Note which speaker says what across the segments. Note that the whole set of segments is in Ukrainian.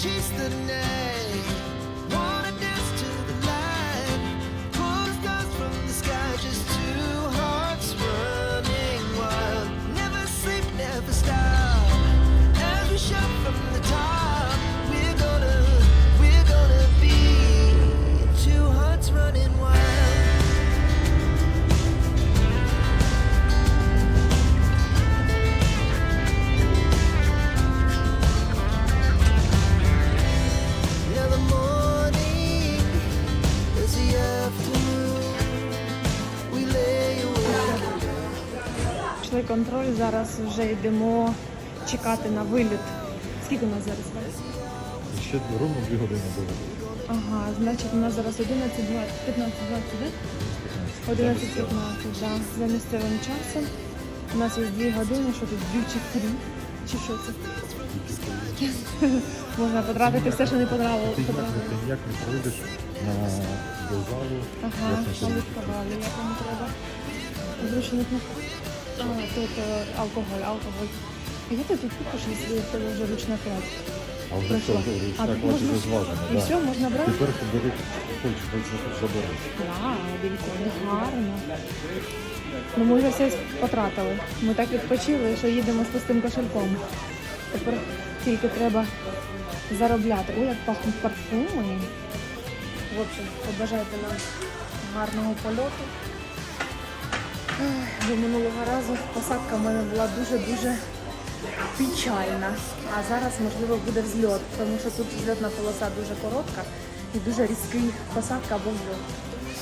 Speaker 1: Chase the
Speaker 2: name. Контроль, зараз вже йдемо чекати на виліт. Скільки у нас зараз?
Speaker 3: Ще ровно дві години було.
Speaker 2: Ага, значить у нас зараз 11, 20, 15, 21, 11, 15, да, за місцевим часом. У нас є 2 години, що тут дючі фрі. Чи що це? Можна потратити все, що не понравилось.
Speaker 3: Ти ніяк, не прийдеш на до залу.
Speaker 2: Ага,
Speaker 3: як не
Speaker 2: а як вам треба. Зручник на а, тут е, алкоголь, алкоголь. А ти тут купиш, якщо вже ручна кладь?
Speaker 3: А вже все,
Speaker 2: Пройшла. А,
Speaker 3: так
Speaker 2: можна-
Speaker 3: зважено.
Speaker 2: І все, можна брати?
Speaker 3: Тепер бери, хочеш, хочеш, забери.
Speaker 2: Вау, дивіться, вони гарно. Ну ми вже все потратили. Ми так відпочили, що їдемо з пустим кошельком. Тепер тільки треба заробляти. Ой, як пахнуть парфуми. В общем, побажайте нам гарного польоту. Бо минулого разу посадка в мене була дуже-дуже печальна. А зараз, можливо, буде взльот, тому що тут взльотна полоса дуже коротка і дуже різкий посадка або взльот.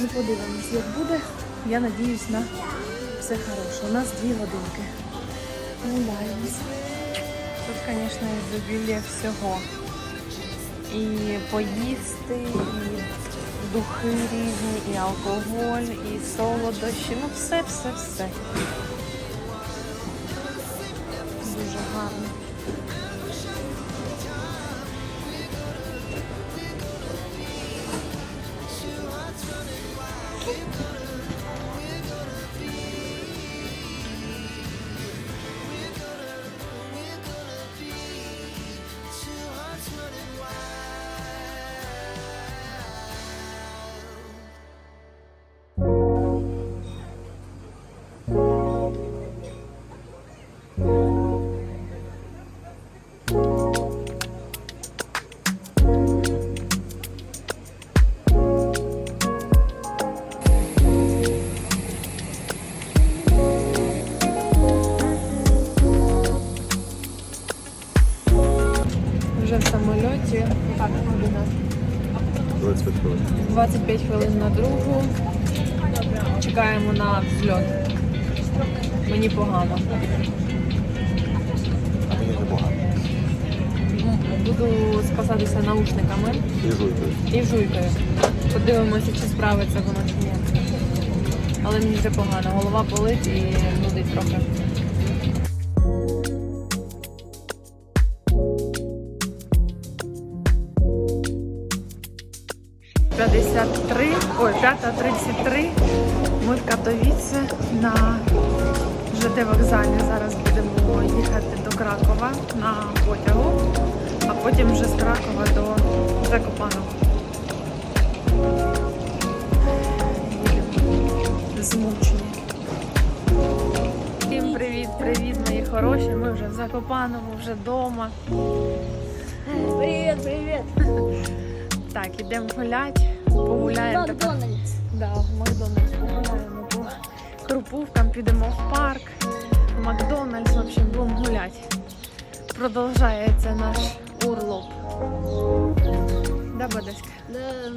Speaker 2: Ну, подивимось, як буде. Я надіюсь на все хороше. У нас дві годинки. Гуляємось. Тут, звісно, ізобілля всього. І поїсти, і духи різні, і алкоголь, і солодощі. Ну все, все, все. Дуже гарно. Вже в самольоті. Так, година.
Speaker 3: 25 хвилин.
Speaker 2: 25 хвилин на другу. Чекаємо на взльот. Мені погано.
Speaker 3: А мені непогано.
Speaker 2: Буду спасатися наушниками
Speaker 3: І жуйте.
Speaker 2: і жуйкою. Подивимося, чи справиться воно чи ні. Але мені вже погано. Голова болить і нудить трохи. «53», ой, 5.33. Ми в Катовіці на ЖД вокзалі. Зараз будемо їхати до Кракова на потягу, а потім вже з Кракова до Закопаного. Змучені. Всім привіт, привіт, мої хороші. Ми вже в Закопаному, вже вдома.
Speaker 4: Привет, привет.
Speaker 2: Так, ідемо гуляти, погуляємо.
Speaker 4: Макдональдс.
Speaker 2: Да, в Макдональдс погуляємо по Крупувкам, підемо в парк, в Макдональдс, в общем, будемо гуляти. Продовжається наш урлоп. Да, Бадеська?
Speaker 4: Да,